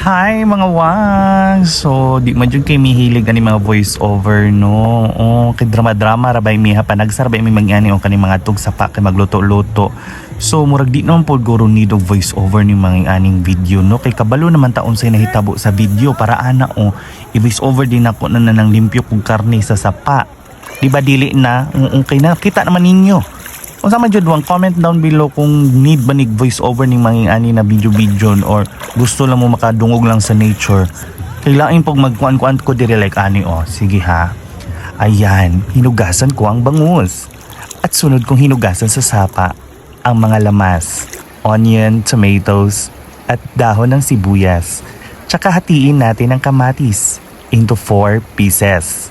Hi mga wang! So, di man dyan kay mihilig ani mga voice over no. Oh, kay drama-drama rabay miha panagsar rabay mi mangani o kani mga tug sa pa kay magluto-luto. So, murag di naman po guro need og voice over ni mga aning video no. Kay kabalo naman taon say nahitabo sa video para ana o i-voice over din ako na nanang limpyo kong karne sa sapa. Di ba dili na? Mm, Okay na. Kita naman ninyo. Kung sa man wang comment down below kung need ba nig voice over ning mga ani na video video or gusto lang mo makadungog lang sa nature. Kailangan pag magkuan-kuan ko dire like ani oh. Sige ha. Ayan, hinugasan ko ang bangus. At sunod kong hinugasan sa sapa ang mga lamas, onion, tomatoes, at dahon ng sibuyas. Tsaka hatiin natin ang kamatis into 4 pieces.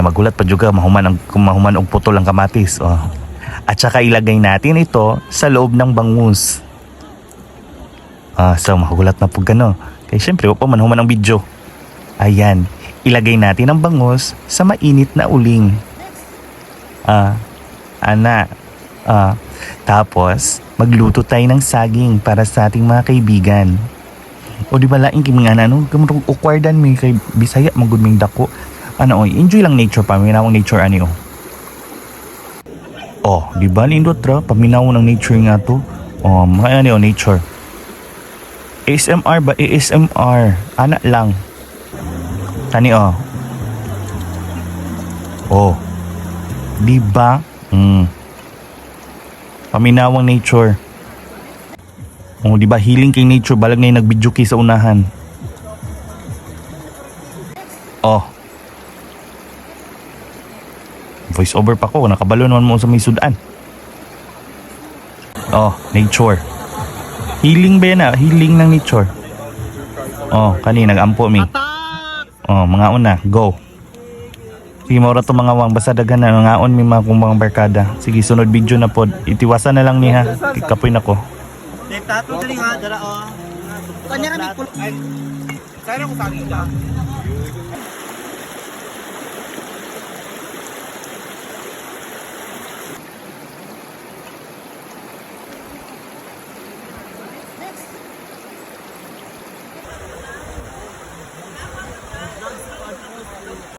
Yeah, magulat pa juga mahuman ang mahuman og putol ang kamatis. Oh. At saka ilagay natin ito sa loob ng bangus. Ah, so magulat na po gano. Kaya syempre, wa pa man human ang video. Ayan, ilagay natin ang bangus sa mainit na uling. Ah, ana. Ah, tapos magluto tayo ng saging para sa ating mga kaibigan. O di ba laing kay mga ano, gamrong ukwardan mi kay Bisaya magud ming dako. Ano oy, enjoy lang nature pa, minawang nature ani oh. Oh, di ba lindot ra paminaw ng nature nga to. Oh, mga ano oh, nature. ASMR ba? ASMR. Ana lang. Tani oh. Oh. Di ba? Mm. Paminawang nature. Oh, di ba healing kay nature balag na yung nagbidyo sa unahan. Oh. Voice over pa ko, nakabalo naman mo sa may sudan. Oh, nature. Healing ba yan ah? Healing ng nature. Oh, kani nagampo mi. Oh, mga una, go. Sige, maura to mga wang. Basta daghan na, mga on mi mga kung mga barkada. Sige, sunod video na pod. Itiwasan na lang niya. Kapoy na ko. Tato dali ha, dala o. Kanya kami kaya ko saging ka.